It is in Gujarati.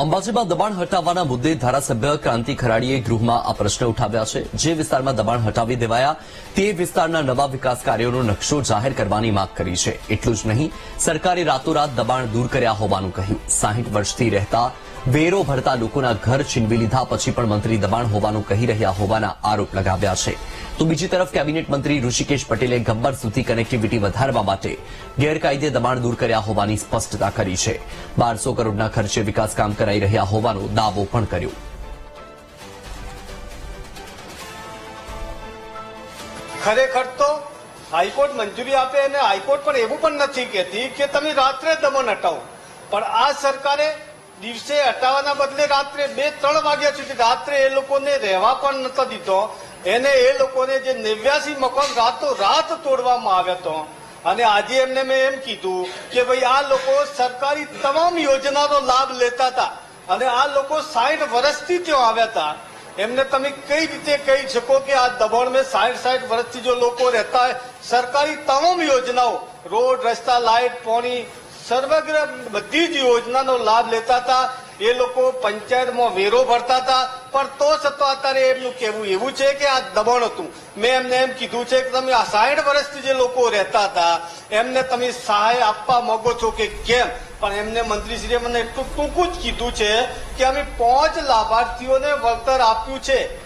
અંબાજીમાં દબાણ હટાવવાના મુદ્દે ધારાસભ્ય ક્રાંતિ ખરાડીએ ગૃહમાં આ પ્રશ્ન ઉઠાવ્યા છે. જે વિસ્તારમાં દબાણ હટાવી દેવાયા, તે વિસ્તારના નવા વિકાસ કાર્યોનો નકશો જાહેર કરવાની માંગ કરી છે. એટલું જ નહીં, સરકારે રાતોરાત દબાણ દૂર કર્યા હોવાનું કહ્યું. સાહીઠ વર્ષથી રહેતા, વેરો ભરતા લોકોના ઘર છીનવી લીધા પછી પણ મંત્રી દબાણ હોવાનું કહી રહ્યા હોવાના આરોપ લગાવ્યા છે. તો બીજી તરફ કેબિનેટ મંત્રી ઋષિકેશ પટેલે ગબ્બર સુધી કનેક્ટિવિટી વધારવા માટે ગેરકાયદે દબાણ દૂર કર્યા હોવાની સ્પષ્ટતા કરી છે. બારસો કરોડના ખર્ચે વિકાસ કામ કરાઈ રહ્યા હોવાનો દાવો પણ કર્યો. ખરેખર તો હાઈકોર્ટ મંજૂરી આપે અને હાઈકોર્ટ પણ એવું પણ નથી કહેતી કે તમે રાત્રે દમન હટાવો. પણ આ સરકારે દિવસે હટાવવાના બદલે રાત્રે બે, ત્રણ વાગ્યા સુધી રાત્રે એ લોકોને રહેવા પણ નતો દીધો. એને એ લોકોને જે નેવ્યાસી મકાન રાતો રાત તોડવામાં આવ્યા તો, અને આજે એમને મેં એમ કીધું કે ભાઈ આ લોકો સરકારી તમામ યોજનાનો લાભ લેતા હતા, અને આ લોકો સાઠ વર્ષથી ત્યાં આવ્યા હતા. એમને તમે કઈ રીતે કહી શકો કે આ દબાણમાં સાઠ સાઠ વર્ષથી જો લોકો રહેતા સરકારી તમામ યોજનાઓ, રોડ, રસ્તા લાઇટ પાણી સર્વગ્ર બધી જ યોજનાનો લાભ લેતા હતા એ લોકો પંચાયતમાં વેરો ભરતા હતા. પણ તો છતાં અત્યારે એમનું કહેવું એવું છે કે આ દબાણ હતું. મેં એમને એમ કીધું છે કે તમે આ સાઠ વર્ષથી જે લોકો રહેતા હતા, એમને તમે સહાય આપવા માંગો છો કે કેમ? પણ એમને મંત્રીશ્રીએ મને એટલું ટૂંકું જ કીધું છે કે અમે પાંચ લાભાર્થીઓને વળતર આપ્યું છે.